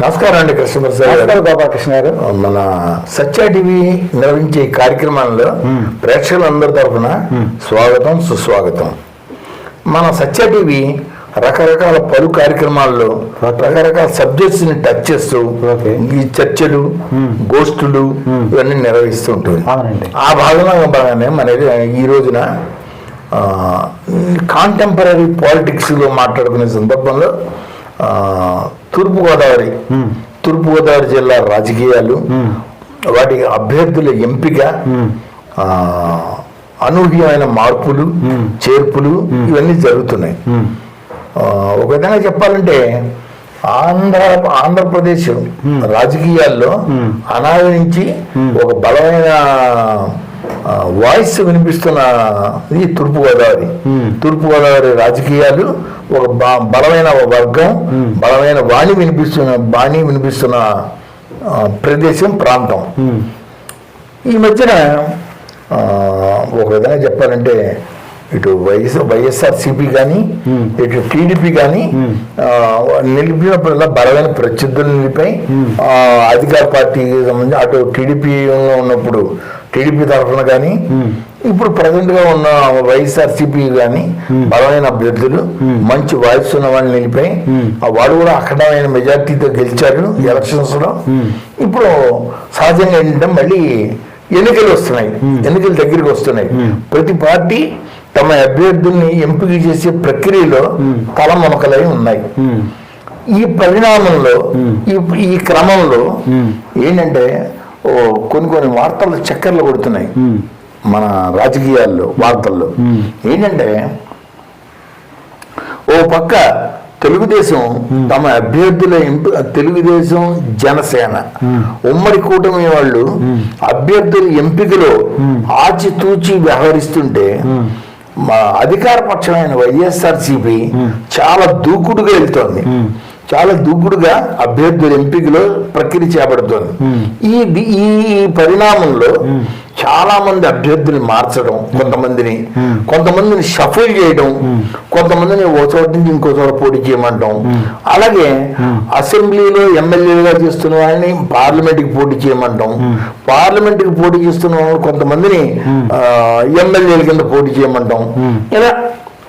నమస్కారం అండి కృష్ణప్రసాద్ గోపాలకృష్ణ గారు. మన సత్య టీవీ నిర్వహించే కార్యక్రమాల్లో ప్రేక్షకులందరి తరఫున స్వాగతం సుస్వాగతం. మన సత్య టీవీ రకరకాల పలు కార్యక్రమాల్లో రకరకాల సబ్జెక్ట్స్ని టచ్ చేస్తూ. ఈ చర్చలు గోష్ఠులు ఇవన్నీ నిర్వహిస్తూ ఉంటుంది. ఆ భాగంలో భాగంగానే మన ఈ రోజున కాంటెంపరీ పాలిటిక్స్లో మాట్లాడుకునే సందర్భంలో తూర్పుగోదావరి తూర్పుగోదావరి జిల్లా రాజకీయాలు వాటి అభ్యర్థుల ఎంపిక అనూహ్యమైన మార్పులు చేర్పులు ఇవన్నీ జరుగుతున్నాయి. ఒక విధంగా చెప్పాలంటే ఆంధ్ర ఆంధ్రప్రదేశ్ రాజకీయాల్లో అనాది నుంచి ఒక బలమైన వాయిస్ వినిపిస్తున్న ఇది తూర్పుగోదావరి. తూర్పుగోదావరి రాజకీయాలు ఒక బలమైన వర్గం బలమైన వాణి వినిపిస్తున్న బాణి వినిపిస్తున్న ప్రదేశం ప్రాంతం. ఈ మధ్యన ఒక విధంగా చెప్పాలంటే ఇటు వైఎస్ వైఎస్ఆర్సిపి కానీ ఇటు టీడీపీ కానీ నిలిపినప్పుడల్లా బలమైన ప్రత్యర్థులు నిలిపాయి. ఆ, అధికార పార్టీకి సంబంధించి అటు టీడీపీ ఉన్నప్పుడు టీడీపీ తరఫున కానీ ఇప్పుడు ప్రజెంట్గా ఉన్న వైఎస్ఆర్సిపి కానీ బలమైన అభ్యర్థులు మంచి వాయిస్ ఉన్న వాళ్ళు నిలిపాయి. ఆ వాడు కూడా అఖండమైన మెజార్టీతో గెలిచారు ఎలక్షన్స్లో ఇప్పుడు సహజంగా ఏంటంటే మళ్ళీ ఎన్నికలు వస్తున్నాయి. ఎన్నికలు దగ్గరికి వస్తున్నాయి. ప్రతి పార్టీ తమ అభ్యర్థుల్ని ఎంపిక చేసే ప్రక్రియలో తలమునకలై ఉన్నాయి. ఈ పరిణామంలో ఈ ఈ క్రమంలో ఏంటంటే కొన్ని కొన్ని వార్తలు చక్కర్లు కొడుతున్నాయి. మన రాజకీయాల్లో వార్తల్లో. ఏంటంటే ఓ పక్క తెలుగుదేశం తమ అభ్యర్థుల తెలుగుదేశం జనసేన. ఉమ్మడి కూటమి వాళ్ళు అభ్యర్థుల ఎంపికలో ఆచితూచి వ్యవహరిస్తుంటే మా అధికార పక్షమైన వైఎస్ఆర్సీపీ చాలా దూకుడుగా వెళ్తోంది. చాలా దూకుడుగా అభ్యర్థుల ఎంపికలో ప్రక్రియ చేపడుతోంది ఈ ఈ పరిణామంలో చాలా మంది అభ్యర్థులు మార్చడం కొంతమందిని కొంతమందిని షఫిల్ చేయడం కొంతమందిని ఓ చోట నుంచి ఇంకో చోట పోటీ చేయమంటాం. అలాగే అసెంబ్లీలో ఎమ్మెల్యేలుగా చేస్తున్న వాళ్ళని పార్లమెంట్కి పోటీ చేయమంటాం. పార్లమెంట్కి పోటీ చేస్తున్న వాళ్ళు కొంతమందిని ఎమ్మెల్యేల కింద పోటీ చేయమంటాం. ఇలా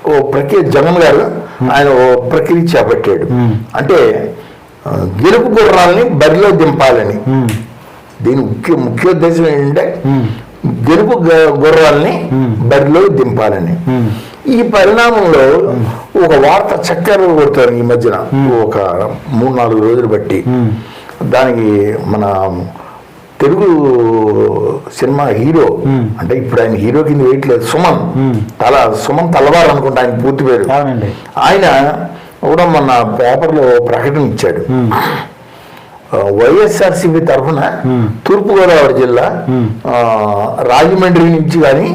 ఓ ప్రక్రియ జగన్ గారు ఆయన ఓ ప్రక్రియ చేపట్టాడు. అంటే గెలుపు గుర్రాలని బరిలో దింపాలని. దీని ముఖ్య ముఖ్యోద్దేశం ఏంటంటే గెలుపు గుర్రాలని గుర్రాల్ని బరిలో దింపాలని. ఈ పరిణామంలో ఒక వార్త చక్కెర కొడతారు ఈ మధ్యన. ఒక మూడు నాలుగు రోజులు బట్టి. దానికి మన తెలుగు సినిమా హీరో అంటే ఇప్పుడు ఆయన హీరో కింద వేయట్లేదు సుమన్. తల సుమన్ తలవారు అనుకుంటా ఆయన పూర్తి పేరు. ఆయన కూడా మొన్న పేపర్లో ప్రకటన ఇచ్చాడు. వైఎస్ఆర్సీపీ తరఫున తూర్పుగోదావరి జిల్లా రాజమండ్రి నుంచి కానీ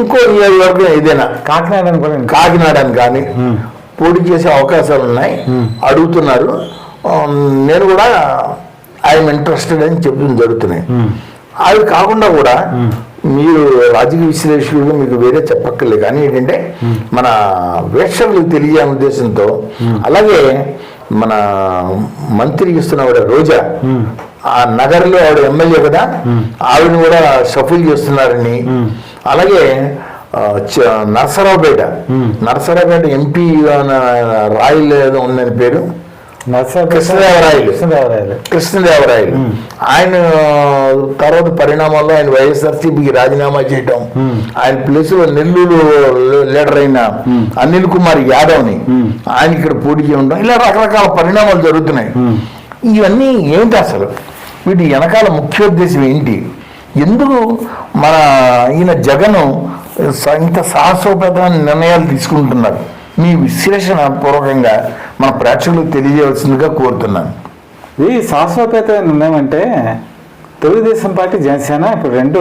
ఇంకో నియోజకవర్గం ఏదైనా కాకినాడ. కాకినాడ అని కానీ పోటీ చేసే అవకాశాలు ఉన్నాయి. అడుగుతున్నారు. నేను కూడా ఐఎమ్ ఇంట్రెస్టెడ్ అని చెప్పడం జరుగుతున్నాయి. అవి కాకుండా కూడా మీరు రాజకీయ విశ్లేషకులు మీకు వేరే చెప్పక్కర్లేదు. కానీ ఏంటంటే మన వేక్షకులకు తెలియజే ఉద్దేశంతో అలాగే మన మంత్రి ఇస్తున్న ఆవిడ రోజా ఆ నగర్లో ఆవిడ ఎమ్మెల్యే కదా ఆవిడని కూడా సఫుల్ చేస్తున్నారని. అలాగే నరసరావుపేట నరసరావుపేట ఎంపీ రాయల్ ఏదో ఉందని పేరు. కృష్ణదేవరాయలు. కృష్ణదేవరాయలు. కృష్ణదేవరాయలు. ఆయన తర్వాత పరిణామాల్లో ఆయన వైఎస్ఆర్సీపీకి రాజీనామా చేయటం. ఆయన ప్లేస్లో నెల్లూరు లీడర్ అయిన అనిల్ కుమార్ యాదవ్ని ఆయన ఇక్కడ పోటీ చేయడం. ఇలా రకరకాల పరిణామాలు జరుగుతున్నాయి. ఇవన్నీ ఏమిటి అసలు? వీటి వెనకాల ముఖ్యోద్దేశం ఏంటి? ఎందుకు మన ఈయన జగన్ ఇంత సాహసోపేతమైన నిర్ణయాలు తీసుకుంటున్నారు? మీ విశ్లేషణ పూర్వకంగా మన ప్రేక్షకులకు తెలియజేయవలసిందిగా కోరుతున్నాను. ఇది శాశ్వతేత నిర్ణయం అంటే తెలుగుదేశం పార్టీ జనసేన ఇప్పుడు రెండు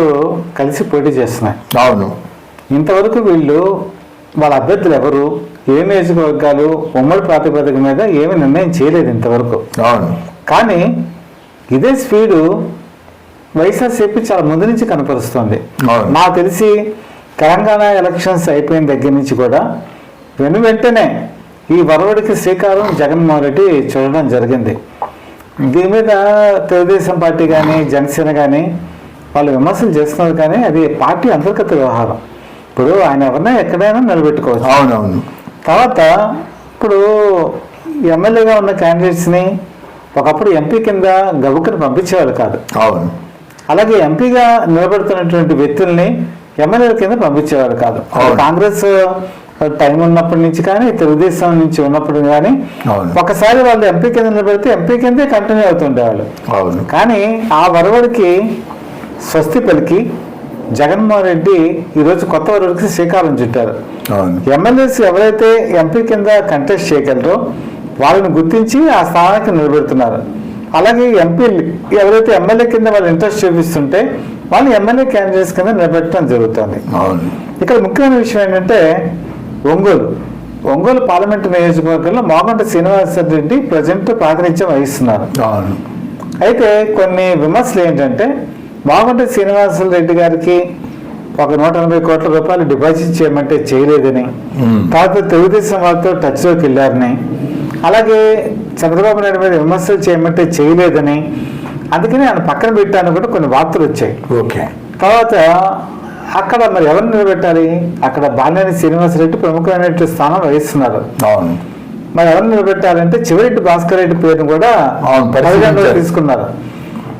కలిసి పోటీ చేస్తున్నాయి. అవును. ఇంతవరకు వీళ్ళు వాళ్ళ అభ్యర్థులు ఎవరు ఏ నియోజకవర్గాలు ఉమ్మడి ప్రాతిపదిక మీద ఏమీ నిర్ణయం చేయలేదు ఇంతవరకు. అవును. కానీ ఇదే స్పీడు వైఎస్ఆర్సీపీ చాలా ముందు నుంచి కనపరుస్తుంది. నాకు తెలిసి తెలంగాణ ఎలక్షన్స్ అయిపోయిన దగ్గర నుంచి కూడా వెను వెంటనే ఈ వరవడికి శ్రీకారం జగన్మోహన్ రెడ్డి చూడడం జరిగింది. దీని మీద తెలుగుదేశం పార్టీ కానీ జనసేన కానీ వాళ్ళు విమర్శలు చేస్తున్నారు కానీ అది పార్టీ అంతర్గత వ్యవహారం. ఇప్పుడు ఆయన ఎవరినైనా ఎక్కడైనా నిలబెట్టుకోవచ్చు. అవునవును. తర్వాత ఇప్పుడు ఎమ్మెల్యేగా ఉన్న క్యాండిడేట్స్ని ఒకప్పుడు ఎంపీ కింద గబుక్కుని పంపించేవాళ్ళు కాదు. అవును. అలాగే ఎంపీగా నిలబడుతున్నటువంటి వ్యక్తుల్ని ఎమ్మెల్యేల కింద పంపించేవారు కాదు. కాంగ్రెస్ టైం ఉన్నప్పటి నుంచి కానీ తెలుగుదేశం నుంచి ఉన్నప్పుడు కానీ అవును. ఒకసారి వాళ్ళు ఎంపీ కింద నిలబడితే ఎంపీ కిందే కంటిన్యూ అవుతుండేవాళ్ళు. అవును. కానీ ఆ వరవడికి స్వస్తి పలికి జగన్మోహన్ రెడ్డి ఈరోజు కొత్త వరవడికి శ్రీకారం చుట్టారు. అవును. ఎమ్మెల్యేస్ ఎవరైతే ఎంపీ కింద కంటెస్ట్ చేయగలరో వాళ్ళని గుర్తించి ఆ స్థానానికి నిలబెడుతున్నారు. అలాగే ఎంపీ ఎవరైతే ఎమ్మెల్యే కింద వాళ్ళు ఇంట్రెస్ట్ చూపిస్తుంటే వాళ్ళు ఎమ్మెల్యే క్యాండిడేట్స్ కింద నిలబెట్టడం జరుగుతుంది. అవును. ఇక్కడ ముఖ్యమైన విషయం ఏంటంటే ఒంగోలు. ఒంగోలు పార్లమెంటు నియోజకవర్గంలో మోగంట శ్రీనివాస రెడ్డి ప్రజెంట్ ప్రాతినిధ్యం వహిస్తున్నారు. అయితే కొన్ని విమర్శలు ఏంటంటే మాగుంట శ్రీనివాస రెడ్డి గారికి ఒక నూట ఎనభై కోట్ల రూపాయలు డిపాజిట్ చేయమంటే చేయలేదని. తర్వాత తెలుగుదేశం వాళ్ళతో టచ్లోకి వెళ్ళారని అలాగే చంద్రబాబు నాయుడు మీద విమర్శలు చేయమంటే చేయలేదని అందుకని ఆయన పక్కన పెట్టాను కూడా కొన్ని వార్తలు వచ్చాయి. ఓకే. తర్వాత అక్కడ మరి ఎవరిని నిలబెట్టాలి? అక్కడ బాలినేని శ్రీనివాసరెడ్డి ప్రముఖమైన స్థానం వహిస్తున్నారు అవును. మరి ఎవరిని నిలబెట్టాలంటే చివరెడ్డి భాస్కర్ రెడ్డి పేరును కూడా పరిశీలించారు. తీసుకున్నారు.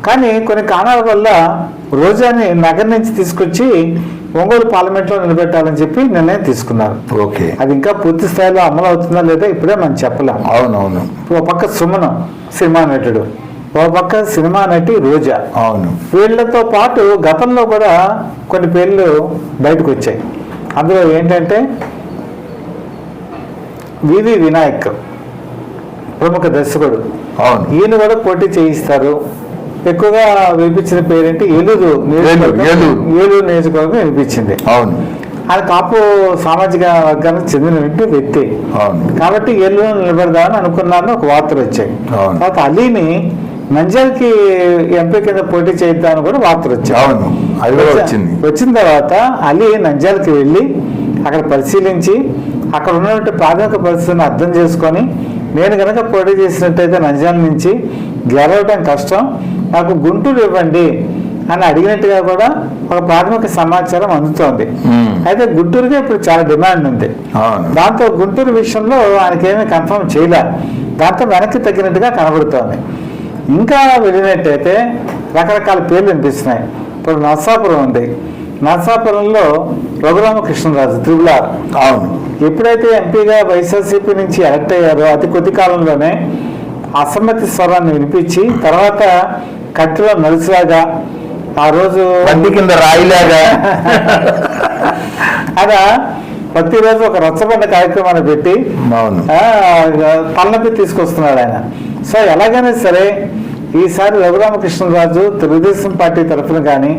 కానీ కొన్ని కారణాల వల్ల రోజాని నగర్ నుంచి తీసుకొచ్చి ఒంగోలు పార్లమెంట్లో నిలబెట్టాలని చెప్పి నిర్ణయం తీసుకున్నారు. ఓకే. అది ఇంకా పూర్తి స్థాయిలో అమలు అవుతుందా లేదా ఇప్పుడే మనం చెప్పలేం. అవునవును. ఓ పక్క సుమనం సినిమా నటుడు. ఓ పక్క సినిమా నటి రోజా. అవును. వీళ్ళతో పాటు గతంలో కూడా కొన్ని పేర్లు బయటకు వచ్చాయి. అందులో ఏంటంటే వివి వినాయక్ ప్రముఖ దర్శకుడు. అవును. ఈయన కూడా పోటీ చేయిస్తారు. ఎక్కువగా వినిపించిన పేరేంటి? ఏలూరు ఏలూరు. ఏలూరు. నియోజకవర్గం వినిపించింది. అవును. ఆయన కాపు సామాజిక వర్గానికి చెందిన వ్యక్తి. అవును. కాబట్టి ఏలూరు నిలబడదామని అనుకున్నారని ఒక వార్తలు వచ్చాయి. అవును. తర్వాత అలీని నంజల్కి ఎంపీ కింద పోటీ చేద్దామని కూడా వార్తలు వచ్చాయి. అవును అది కూడా వచ్చింది. వచ్చిన తర్వాత అలీ నంజాల్కి వెళ్ళి అక్కడ పరిశీలించి అక్కడ ఉన్నటువంటి ప్రాథమిక పరిస్థితిని అర్థం చేసుకొని నేను కనుక పోటీ చేసినట్టయితే నంజాల నుంచి గెలవటం కష్టం నాకు గుంటూరు ఇవ్వండి అని అడిగినట్టుగా కూడా ఒక ప్రాథమిక సమాచారం అందుతోంది. అయితే గుంటూరుకి ఇప్పుడు చాలా డిమాండ్ ఉంది. అవును. దాంతో గుంటూరు విషయంలో ఆయనకేమీ కన్ఫర్మ్ చేయలే. దాంతో వెనక్కి తగ్గినట్టుగా కనబడుతోంది. ఇంకా వెళ్ళినట్టయితే రకరకాల పేర్లు వినిపిస్తున్నాయి. ఇప్పుడు నర్సాపురం ఉంది. నర్సాపురంలో రఘురామకృష్ణరాజు త్రిబులార్ అవును. ఎప్పుడైతే ఎంపీగా వైఎస్ఆర్సీపీ నుంచి ఎలక్ట్ అయ్యారో అతి కొద్ది కాలంలోనే అసమ్మతి స్వరాన్ని వినిపించి తర్వాత కత్తిలో నలుసులాగా ఆ రోజు బండి కింద రాయిలాగా. అలా ప్రతిరోజు ఒక రచ్చబండ కార్యక్రమాన్ని పెట్టి తలనొప్పి తీసుకొస్తున్నాడు ఆయన. సో ఎలాగైనా సరే ఈసారి రఘురామకృష్ణరాజు తెలుగుదేశం పార్టీ తరఫున కానీ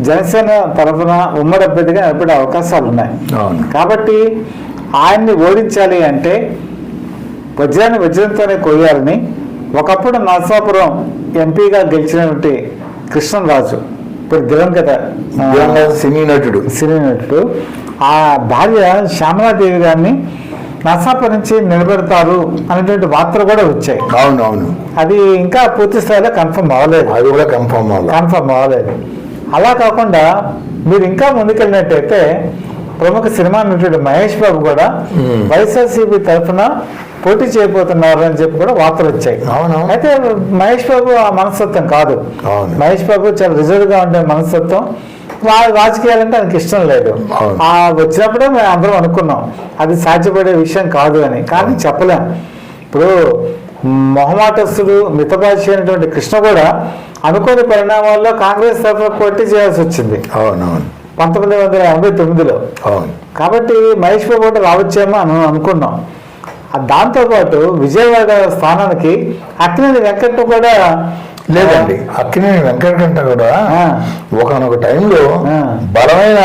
జనసేన తరఫున ఉమ్మడి అభ్యర్థిగా నిలబడే అవకాశాలు ఉన్నాయి కాబట్టి ఆయన్ని ఓడించాలి అంటే వజ్రాన్ని వజ్రంతోనే కొయ్యాలని ఒకప్పుడు నరసాపురం ఎంపీగా గెలిచినటువంటి కృష్ణరాజు ఇప్పుడు దివంగత సినీ నటుడు. సినీ నటుడు. ఆ భార్య శ్యామలాదేవి గారిని నరసాపురం నుంచి నిలబెడతారు అనేటువంటి వార్తలు కూడా వచ్చాయి. అవును అవును. అది ఇంకా పూర్తి స్థాయిలో కన్ఫర్మ్ అవ్వలేదు. అది కూడా కన్ఫర్మ్ అవ్వాలి కన్ఫర్మ్ అవ్వలేదు. అలా కాకుండా మీరు ఇంకా ముందుకెళ్ళినట్టయితే ప్రముఖ సినిమా నటుడు మహేష్ బాబు కూడా. వైఎస్ఆర్సీపీ తరఫున పోటీ చేయబోతున్నారు అని చెప్పి కూడా వార్తలు వచ్చాయి. అయితే మహేష్ బాబు ఆ మనస్తత్వం కాదు. మహేష్ బాబు చాలా రిజర్వ్గా ఉండే మనస్తత్వం. వా- రాజకీయాలంటే ఆయనకి ఇష్టం లేదు. ఆ వచ్చినప్పుడే మేము అందరం అనుకున్నాం. అది సాధ్యపడే విషయం కాదు అని. కానీ చెప్పలేం. ఇప్పుడు మొహమాటస్తుడు మితభాషి అయినటువంటి కృష్ణ కూడా అనుకోని పరిణామాల్లో కాంగ్రెస్ తరఫున పోటీ చేయాల్సి వచ్చింది. అవునవును. పంతొమ్మిది వందల ఎనభై తొమ్మిదిలో. అవును. కాబట్టి మహేష్ బాబు కూడా రావచ్చేమో అని అనుకున్నాం. దాంతోపాటు విజయవాడ స్థానానికి అక్కినేని వెంకట్ కూడా లేదండి. అక్కినేని వెంకటకంట కూడా. ఒకనొక టైంలో. బలమైన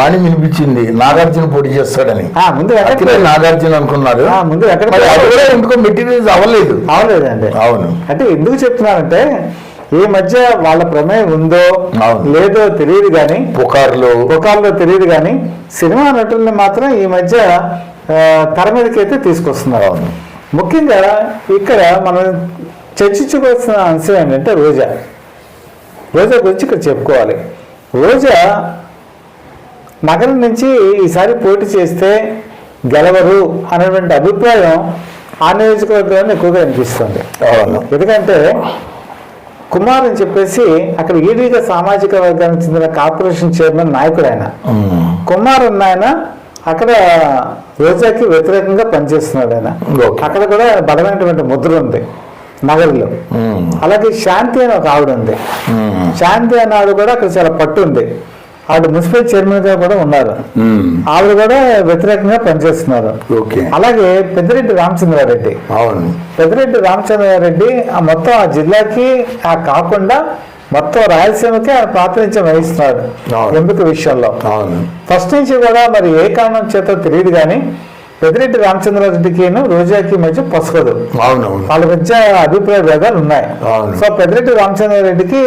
వాణి వినిపించింది నాగార్జున పోటీ చేస్తాడని. ఆ, ముందు నాగార్జున అనుకున్నారు. ఆ, ముందు ఎందుకో మెటీరియల్స్ అవ్వలేదు. అవలేదండి అవును. అంటే ఎందుకు చెప్తున్నానంటే ఈ మధ్య వాళ్ళ ప్రమేయం ఉందో. లేదో తెలియదు కానీ పుకార్లు. పుకార్లో తెలియదు కానీ సినిమా నటుల్ని మాత్రం ఈ మధ్య తెర అయితే తీసుకొస్తున్నారు. అవును. ముఖ్యంగా ఇక్కడ మనం చర్చించుకోవాల్సిన అంశం ఏంటంటే రోజా. రోజా గురించి ఇక్కడ చెప్పుకోవాలి. రోజా నగరం నుంచి ఈసారి పోటీ చేస్తే గెలవరు అనేటువంటి అభిప్రాయం ఆ నియోజకవర్గంలో ఎక్కువగా అనిపిస్తుంది. ఎందుకంటే కుమార్ అని చెప్పేసి అక్కడ ఈడీగా సామాజిక వర్గానికి చెందిన కార్పొరేషన్ చైర్మన్ నాయకుడు ఆయన. కుమార్ అన్న ఆయన అక్కడ రోజాకి వ్యతిరేకంగా పనిచేస్తున్నాడు ఆయన. అక్కడ కూడా బలమైనటువంటి ముద్ర ఉంది. నగరిలో. అలాగే శాంతి అని ఒక ఆవిడ ఉంది. శాంతి అనే ఆవిడ కూడా అక్కడ చాలా పట్టు ఉంది. ఆవిడ మున్సిపల్ చైర్మన్గా కూడా ఉన్నారు. ఆవిడ కూడా వ్యతిరేకంగా పనిచేస్తున్నారు. ఓకే. అలాగే పెద్దిరెడ్డి రామచంద్రారెడ్డి. పెద్దిరెడ్డి రామచంద్రారెడ్డి ఆ మొత్తం ఆ జిల్లాకి ఆ కాకుండా మొత్తం రాయలసీమకి ఆయన ప్రాతినిధ్యం వహిస్తున్నాడు. అవును. ఎంపిక విషయంలో? ఫస్ట్ నుంచి కూడా మరి ఏ కారణం చేత తెలియదు కానీ పెద్దిరెడ్డి రామచంద్రారెడ్డికి రోజాకి మధ్య పొసగదు అవునవును. వాళ్ళ మధ్య అభిప్రాయ భేదాలు ఉన్నాయి. అవును. సో పెద్దిరెడ్డి రామచంద్రారెడ్డికి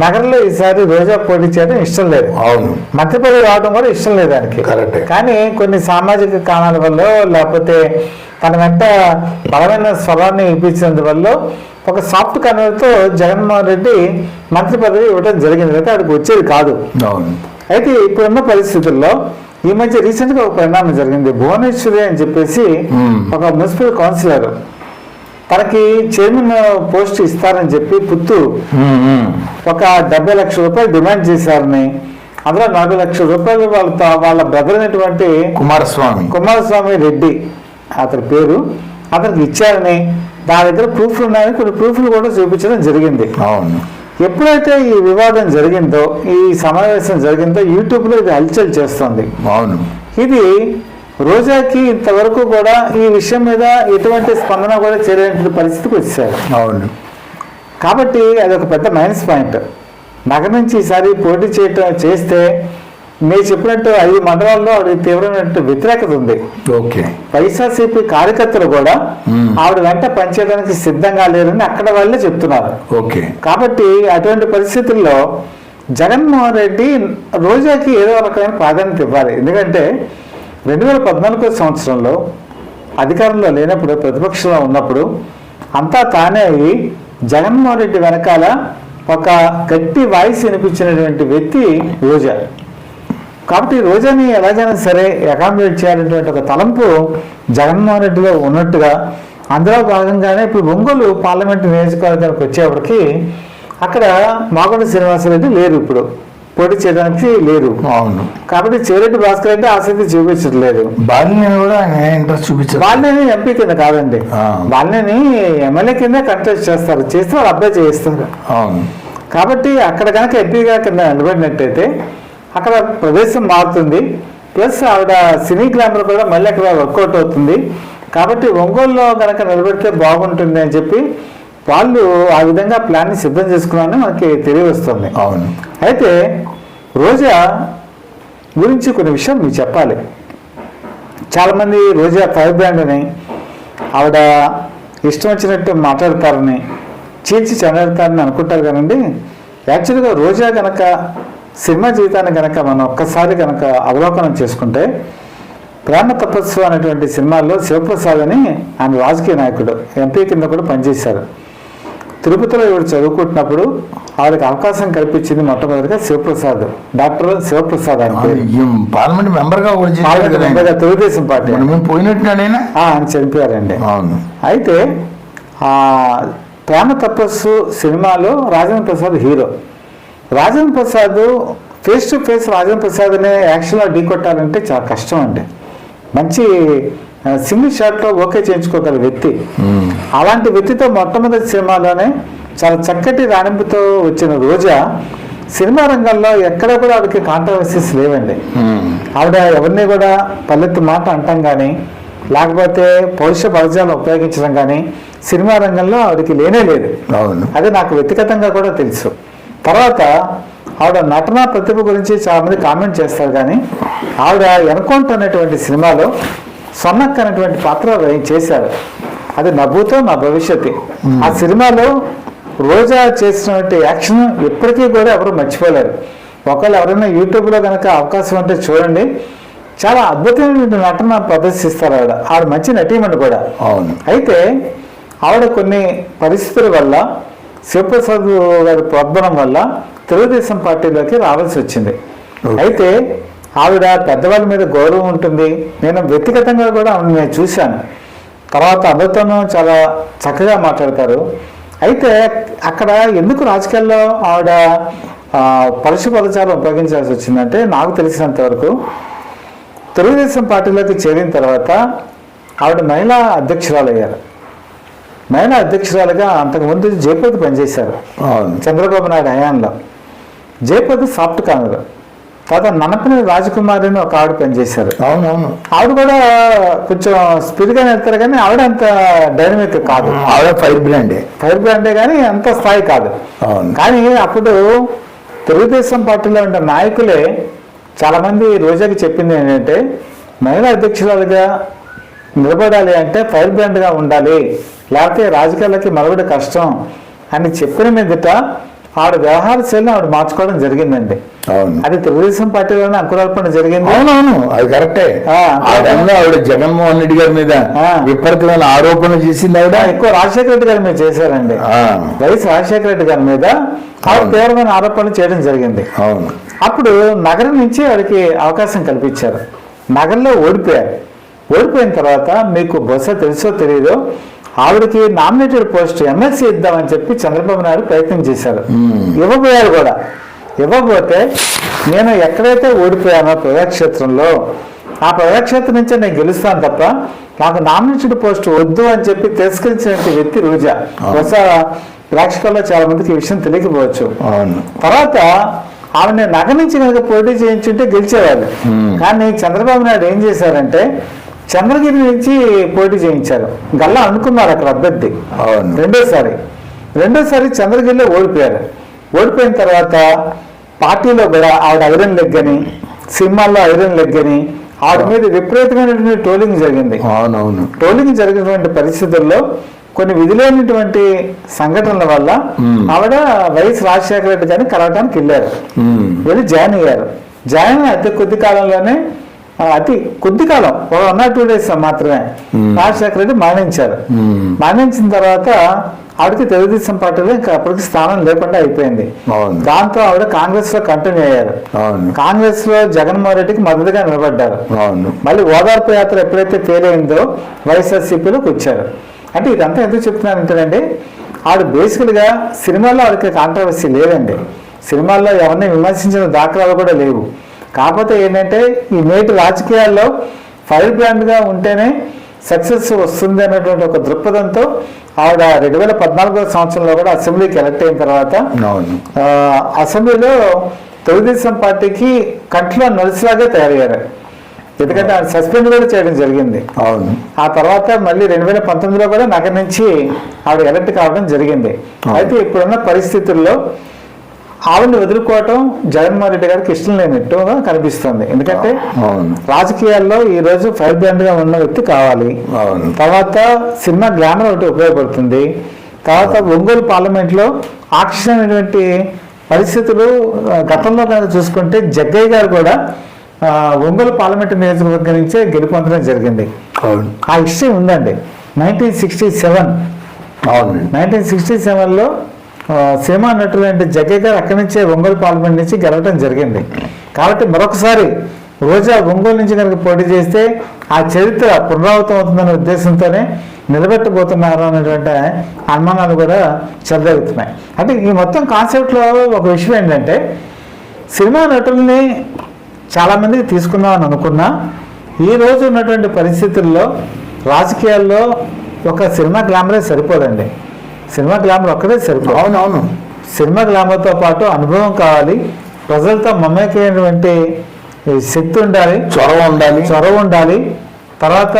నగరంలో ఈసారి రోజా పోటీ చేయడం ఇష్టం లేదు. అవును. మంత్రి పదవి రావడం కూడా ఇష్టం లేదు దానికి కరెక్టే. కానీ కొన్ని సామాజిక కారణాల వల్ల లేకపోతే తన వెంట బలమైన స్వరాన్ని ఇప్పించినందువల్ల ఒక సాఫ్ట్ కన్వర్తో జగన్మోహన్ రెడ్డి మంత్రి పదవి ఇవ్వడం జరిగింది. అయితే అక్కడికి వచ్చేది కాదు. అవును. అయితే ఇప్పుడున్న పరిస్థితుల్లో ఈ మధ్య రీసెంట్గా ఒక పరిణామం జరిగింది భువనేశ్వరి అని చెప్పేసి. ఒక మున్సిపల్ కౌన్సిలర్ తనకి చైర్మన్ పోస్ట్ ఇస్తారని చెప్పి. ఉమ్. ఒక డెబ్బై లక్షల రూపాయలు డిమాండ్ చేశారని అందులో నలభై లక్షల రూపాయలు వాళ్ళ వాళ్ళ బ్రదర్ అయినటువంటి కుమారస్వామి కుమారస్వామి రెడ్డి అతని పేరు అతనికి ఇచ్చారని నా దగ్గర ప్రూఫ్లు ఉన్నాయని కొన్ని ప్రూఫ్లు కూడా చూపించడం జరిగింది అవును ఎప్పుడైతే ఈ వివాదం జరిగిందో ఈ సమావేశం జరిగిందో యూట్యూబ్లో ఇది హల్చల్ చేస్తుంది. అవును. ఇది రోజాకి ఇంతవరకు కూడా ఈ విషయం మీద ఎటువంటి స్పందన కూడా చేయలేని పరిస్థితికి వచ్చారు అవును. కాబట్టి అది ఒక పెద్ద మైనస్ పాయింట్. నగరం నుంచి ఈసారి పోటీ చేయటం చేస్తే మీరు చెప్పినట్టు ఐదు మండలాల్లో ఆవిడ తీవ్రమైన వ్యతిరేకత ఉంది. ఓకే. వైఎస్ఆర్సీపీ కార్యకర్తలు కూడా. ఆవిడ వెంట పనిచేయడానికి సిద్ధంగా లేరని అక్కడ వాళ్ళే చెప్తున్నారు. ఓకే. కాబట్టి అటువంటి పరిస్థితుల్లో జగన్మోహన్ రెడ్డి రోజాకి ఏదో రకమైన ప్రాధాన్యత ఇవ్వాలి. ఎందుకంటే రెండు వేల పద్నాలుగో సంవత్సరంలో అధికారంలో లేనప్పుడు ప్రతిపక్షంలో ఉన్నప్పుడు అంతా తానే అయి జగన్మోహన్ రెడ్డి వెనకాల ఒక గట్టి వాయిస్ వినిపించినటువంటి వ్యక్తి రోజా. కాబట్టి రోజాని ఎలాగైనా సరే అకామిడేట్ చేయాలనేటువంటి ఒక తలంపు జగన్మోహన్ రెడ్డిలో ఉన్నట్టుగా అందులో భాగంగానే ఇప్పుడు ఒంగోలు పార్లమెంటు నియోజకవర్గానికి వచ్చేప్పటికి అక్కడ మాగొండ శ్రీనివాసరెడ్డి లేరు ఇప్పుడు. పోటీ చేయడానికి లేరు. అవును. కాబట్టి చివరెడ్డి భాస్కర్ రెడ్డి ఆసక్తి చూపించట్లేదు. బాలిని కూడా ఇంట్రెస్ట్ చూపించారు వాళ్ళని ఎంపీ కింద కాదండి. వాళ్ళని ఎమ్మెల్యే కింద కంటెస్ట్ చేస్తారు. చేస్తే వాళ్ళు అబ్బాయి చేయిస్తారు అవును. కాబట్టి అక్కడ కనుక ఎంపీగా కింద నిలబడినట్టయితే అక్కడ ప్రదేశం మారుతుంది. ప్లస్ ఆవిడ సినీ గ్లామర్ కూడా మళ్ళీ అక్కడ వర్కౌట్ అవుతుంది. కాబట్టి ఒంగోలులో కనుక నిలబెడితే బాగుంటుంది అని చెప్పి వాళ్ళు ఆ విధంగా ప్లాన్ని సిద్ధం చేసుకున్నారని మనకి తెలియవస్తుంది. అవును. అయితే రోజా గురించి కొన్ని విషయం మీకు చెప్పాలి. చాలామంది రోజా ఫైర్ బ్రాండ్ అని ఆవిడ ఇష్టం వచ్చినట్టు మాట్లాడతారని చీల్చి చెండాడతారని అనుకుంటారు కానండి. యాక్చువల్గా రోజా కనుక సినిమా జీవితాన్ని కనుక మనం ఒక్కసారి కనుక అవలోకనం చేసుకుంటే ప్రేమ తపస్సు అనేటువంటి సినిమాల్లో శివప్రసాద్ అని ఆయన రాజకీయ నాయకుడు ఎంపీ కింద కూడా పనిచేశారు. తిరుపతిలో ఇవిడ చదువుకుంటున్నప్పుడు ఆవిడకి అవకాశం కల్పించింది మొట్టమొదటిగా శివప్రసాద్ డాక్టర్ శివప్రసాద్ పార్లమెంట్. మెంబర్గా తెలుగుదేశం పార్టీ. పోయినట్టున్నాడైనా చనిపోయారండి. అవును. అయితే ఆ ప్రేమ తపస్సు సినిమాలో Rajendra Prasad hero. Rajendra Prasad face to face Rajendra ప్రసాద్ని యాక్షన్లో ఢీకొట్టాలంటే చాలా కష్టం అండి. మంచి సింగిల్ షాట్లో ఓకే చేయించుకోగల వ్యక్తి. అలాంటి వ్యక్తితో మొట్టమొదటి సినిమాలోనే చాలా చక్కటి రాణింపుతో వచ్చిన రోజా సినిమా రంగంలో ఎక్కడ కూడా ఆవిడకి కాంట్రవర్సీస్ లేవండి. ఆవిడ ఎవరిని కూడా పల్లెత్తు మాట అంటాం కానీ లేకపోతే పౌరుష పదజాలం ఉపయోగించడం కానీ సినిమా రంగంలో ఆవిడకి లేనే లేదు. అది నాకు వ్యక్తిగతంగా కూడా తెలుసు. తర్వాత ఆవిడ నటన ప్రతిభ గురించి చాలా మంది కామెంట్ చేస్తారు కానీ ఆవిడ ఎన్కౌంటర్ అనేటువంటి సినిమాలో సొన్నక్క అనేటువంటి పాత్ర చేశారు. అది నా భూతం నా భవిష్యత్తు. ఆ సినిమాలో రోజా చేసినటువంటి యాక్షన్ ఇప్పటికీ కూడా ఎవరు మర్చిపోలేరు. ఒకవేళ ఎవరైనా యూట్యూబ్లో కనుక అవకాశం ఉంటే చూడండి. చాలా అద్భుతమైనటువంటి నటన ప్రదర్శిస్తారు ఆవిడ. ఆవిడ మంచి నటీమణి కూడా. అవును. అయితే ఆవిడ కొన్ని పరిస్థితుల వల్ల శివప్రసాద్ గారి ప్రోద్బలం వల్ల తెలుగుదేశం పార్టీలోకి రావాల్సి వచ్చింది. అయితే ఆవిడ పెద్దవాళ్ళ మీద గౌరవం ఉంటుంది. నేను వ్యక్తిగతంగా కూడా ఆవిడ నేను చూశాను. తర్వాత అందరితోనూ చాలా చక్కగా మాట్లాడతారు. అయితే అక్కడ ఎందుకు రాజకీయాల్లో ఆవిడ పరుష పదచారం ఉపయోగించాల్సి వచ్చిందంటే నాకు తెలిసినంత వరకు తెలుగుదేశం పార్టీలోకి చేరిన తర్వాత ఆవిడ మహిళా అధ్యక్షురాలు మహిళా అధ్యక్షురాలుగా అంతకుముందు జయపతి పనిచేశారు. చంద్రబాబు నాయుడు హయాంలో. జయపతి సాఫ్ట్ కార్నర్ తర్వాత ననపని రాజకుమారి అని ఒక ఆవిడ పనిచేశారు. అవునవును. ఆవిడ కూడా కొంచెం స్పీడ్గా వెళ్తారు కానీ ఆవిడ అంత డైనమిక్ కాదు. ఆవిడ ఫైర్ బ్రాండే ఫైర్ బ్రాండే కానీ అంత స్థాయి కాదు. కానీ అప్పుడు తెలుగుదేశం పార్టీలో ఉన్న నాయకులే చాలామంది రోజాకి చెప్పింది ఏంటంటే మహిళా అధ్యక్షురాలుగా నిలబడాలి అంటే ఫైర్ బ్రాండ్గా ఉండాలి. లేకపోతే రాజకీయాలకి మరొకటి కష్టం అని చెప్పిన మీదట ఆవిడ వ్యవహార శైలిని ఆవిడ మార్చుకోవడం జరిగిందండి. అవును. అది తెలుగుదేశం పార్టీలోనే అంకురార్పణ జరిగింది. అవునవును అది కరెక్టే. ఆ, ఆ టైంలో ఆవిడ జగన్మోహన్ రెడ్డి గారి మీద. విపరీతమైన ఆరోపణలు చేసింది ఆవిడ. ఎక్కువ రాజశేఖర రెడ్డి గారి మీద చేశారండి. వైఎస్ రాజశేఖర రెడ్డి గారి మీద ఆవిడ. తీవ్రమైన ఆరోపణలు చేయడం జరిగింది. అవును. అప్పుడు నగరం నుంచి వాడికి అవకాశం కల్పించారు. నగరంలో ఓడిపోయారు. ఓడిపోయిన తర్వాత మీకు బహుశా తెలుసో తెలియదో ఆవిడకి నామినేటెడ్ పోస్ట్ ఎమ్మెల్సీ ఇద్దామని చెప్పి చంద్రబాబు నాయుడు ప్రయత్నం చేశారు. మ్మ్. ఇవ్వబోయారు కూడా. ఇవ్వబోతే నేను ఎక్కడైతే ఓడిపోయానో ప్రజాక్షేత్రంలో ఆ ప్రజాక్షేత్రం నుంచే నేను గెలుస్తాను తప్ప నాకు నామినేటెడ్ పోస్ట్ వద్దు అని చెప్పి తిరస్కరించిన వ్యక్తి రోజా. బహుశా ప్రేక్షకుల్లో చాలా మందికి ఈ విషయం తెలియకపోవచ్చు. తర్వాత ఆమె నగ నుంచి కనుక పోటీ చేయించుంటే గెలిచేవాళ్ళు. Hmm. కానీ చంద్రబాబు నాయుడు ఏం చేశారంటే చంద్రగిరి నుంచి పోటీ చేయించారు. గల్లా అనుకున్నారు అక్కడ అభ్యర్థి. రెండోసారి. రెండోసారి చంద్రగిరిలో ఓడిపోయారు. ఓడిపోయిన తర్వాత పార్టీలో కూడా ఆవిడ ఐరన్ లెగ్ అని సినిమాల్లో ఐరన్ లెగ్ అని ఆవిడ మీద విపరీతమైనటువంటి ట్రోలింగ్ జరిగింది. అవునవును. ట్రోలింగ్ జరిగినటువంటి పరిస్థితుల్లో కొన్ని విధులైనటువంటి సంఘటనల వల్ల. ఆవిడ వైఎస్ రాజశేఖర రెడ్డి గారిని కలవటానికి వెళ్ళారు. వెళ్ళి జాయిన్ అయ్యారు. జాయిన్ అయిన అతి కొద్ది కాలంలోనే అతి కొద్ది కాలం ఒక వన్ ఆర్ టూ డేస్ మాత్రమే. రాజశేఖర రెడ్డి మరణించారు. మరణించిన తర్వాత ఆవిడకి తెలుగుదేశం పార్టీలో ఇంకా అప్పటికి స్థానం లేకుండా అయిపోయింది. దాంతో ఆవిడ కాంగ్రెస్లో కంటిన్యూ అయ్యారు. కాంగ్రెస్లో జగన్మోహన్ రెడ్డికి మద్దతుగా నిలబడ్డారు. మళ్ళీ ఓదార్పు యాత్ర ఎప్పుడైతే ఫెయిల్ అయిందో వైఎస్ఆర్సీపీలోకి వచ్చారు. అంటే ఇదంతా ఎందుకు చెప్తున్నానంటేనండి ఆవిడ బేసికల్గా సినిమాల్లో ఆవిడకి కాంట్రవర్సీ లేదండి. సినిమాల్లో ఎవరిని విమర్శించిన దాఖలాలు కూడా లేవు. కాకపోతే ఏంటంటే ఈ నేటి రాజకీయాల్లో ఫైర్ బ్రాండ్గా ఉంటేనే సక్సెస్ వస్తుంది అన్నటువంటి ఒక దృక్పథంతో ఆవిడ రెండు వేల పద్నాలుగో సంవత్సరంలో కూడా అసెంబ్లీకి ఎలక్ట్ అయిన తర్వాత అసెంబ్లీలో తెలుగుదేశం పార్టీకి కంట్లో నలుసులాగే తయారయ్యారు. ఎందుకంటే ఆయన సస్పెండ్ కూడా చేయడం జరిగింది. అవును. ఆ తర్వాత మళ్ళీ రెండు వేల పంతొమ్మిదిలో కూడా నగర నుంచి ఆవిడ ఎలక్ట్ కావడం జరిగింది. అయితే ఇప్పుడున్న పరిస్థితుల్లో ఆవిడని వదులుకోవటం జగన్మోహన్ రెడ్డి గారికి ఇష్టం లేనట్టుగా కనిపిస్తుంది. ఎందుకంటే రాజకీయాల్లో ఈ రోజు ఫైర్ బ్రాండ్గా ఉన్న వ్యక్తి కావాలి. తర్వాత సినిమా గ్లామర్ ఒకటి ఉపయోగపడుతుంది. తర్వాత ఒంగోలు పార్లమెంట్లో ఆకర్షణమైనటువంటి పరిస్థితులు గతంలో కనుక చూసుకుంటే జగ్గయ్య గారు కూడా ఒంగోలు పార్లమెంట్ నియోజకవర్గం నుంచే గెలుపొందడం జరిగింది. అవును. ఆ హిస్టరీ ఉందండి. Nineteen sixty seven. Nineteen sixty సెవెన్లో సినిమా అంటే జగ్గయ్య గారు అక్కడి నుంచే ఒంగోలు పార్లమెంట్ నుంచి గెలవడం జరిగింది. కాబట్టి మరొకసారి రోజా ఒంగోలు నుంచి కనుక పోటీ చేస్తే ఆ చరిత్ర పునరావృతం అవుతుందనే ఉద్దేశంతోనే నిలబెట్టబోతున్నారు అనేటువంటి అనుమానాలు కూడా చెలరేగుతున్నాయి. అంటే ఈ మొత్తం కాన్సెప్ట్లో ఒక విషయం ఏంటంటే సినిమా నటుల్ని చాలామందికి తీసుకుందామని అనుకున్నా ఈ రోజు ఉన్నటువంటి పరిస్థితుల్లో రాజకీయాల్లో ఒక సినిమా గ్లామరే సరిపోదండి. సినిమా గ్లామర్ ఒక్కడే సరిపోదు. అవును అవును సినిమా గ్లామర్తో పాటు అనుభవం కావాలి ప్రజలతో మమేకమైనటువంటి శక్తి ఉండాలి చొరవ ఉండాలి. చొరవ ఉండాలి తర్వాత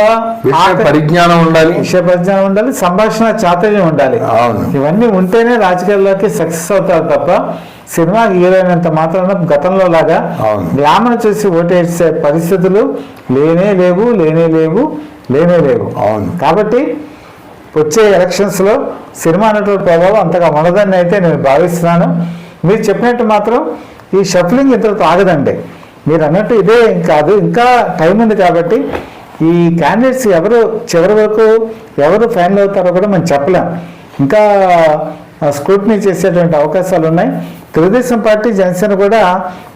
పరిజ్ఞానం ఉండాలి. విషయ పరిజ్ఞానం ఉండాలి సంభాషణ చాతుర్యం ఉండాలి. అవును. ఇవన్నీ ఉంటేనే రాజకీయాల్లోకి సక్సెస్ అవుతారు తప్ప సినిమా హీరోయినంత మాత్రాన గతంలో లాగా అవును. గ్లామర్ చూసి ఓటేసే పరిస్థితులు లేనే లేవు లేనే లేవు లేనే లేవు. అవును. కాబట్టి వచ్చే ఎలక్షన్స్లో సినిమా నటుల ప్రభావం అంతగా ఉండదని అయితే నేను భావిస్తున్నాను. మీరు చెప్పినట్టు మాత్రం ఈ షఫ్లింగ్ ఇంతటితో ఆగదండి. మీరు అన్నట్టు ఇదే కాదు ఇంకా టైం ఉంది కాబట్టి ఈ క్యాండిడేట్స్ ఎవరు చివరి వరకు ఎవరు ఫైనల్ అవుతారో కూడా మనం చెప్పలేం. ఇంకా స్క్రూటినీ చేసేటువంటి అవకాశాలు ఉన్నాయి. తెలుగుదేశం పార్టీ జనసేన కూడా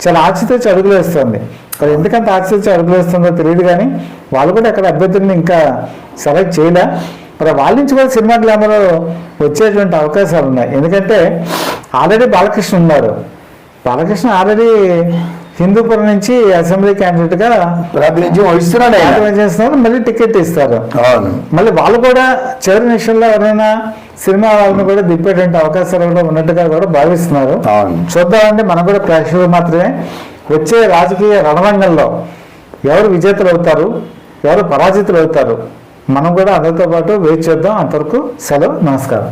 చాలా ఆచితూచి అడుగులు వేస్తుంది. మరి ఎందుకంత ఆచితూచి అడుగులు వేస్తుందో తెలియదు కానీ వాళ్ళు కూడా అక్కడ అభ్యర్థుల్ని ఇంకా సెలెక్ట్ చేయలే. మరి వాళ్ళ నుంచి కూడా సినిమా గ్లామర్ వచ్చేటువంటి అవకాశాలు ఉన్నాయి. ఎందుకంటే ఆల్రెడీ బాలకృష్ణ ఉన్నారు. బాలకృష్ణ ఆల్రెడీ హిందూపురం నుంచి అసెంబ్లీ క్యాండిడేట్గా ప్రాతినిధ్యం వహిస్తున్నాడు ఆయన. ప్రయత్నం చేస్తున్నారు. మళ్ళీ టికెట్ ఇస్తారు. మళ్ళీ వాళ్ళు కూడా చివరి నిమిషంలో ఎవరైనా సినిమా వాళ్ళని కూడా దిప్పేటువంటి అవకాశాలు కూడా ఉన్నట్టుగా కూడా భావిస్తున్నారు. చూద్దామంటే మనం కూడా ప్రేక్షకులు మాత్రమే వచ్చే రాజకీయ రణరంగంలో ఎవరు విజేతలు అవుతారు? ఎవరు పరాజితులు అవుతారు? మనం కూడా అందరితో పాటు వెయిట్ చేద్దాం. అంతవరకు సెలవు నమస్కారం.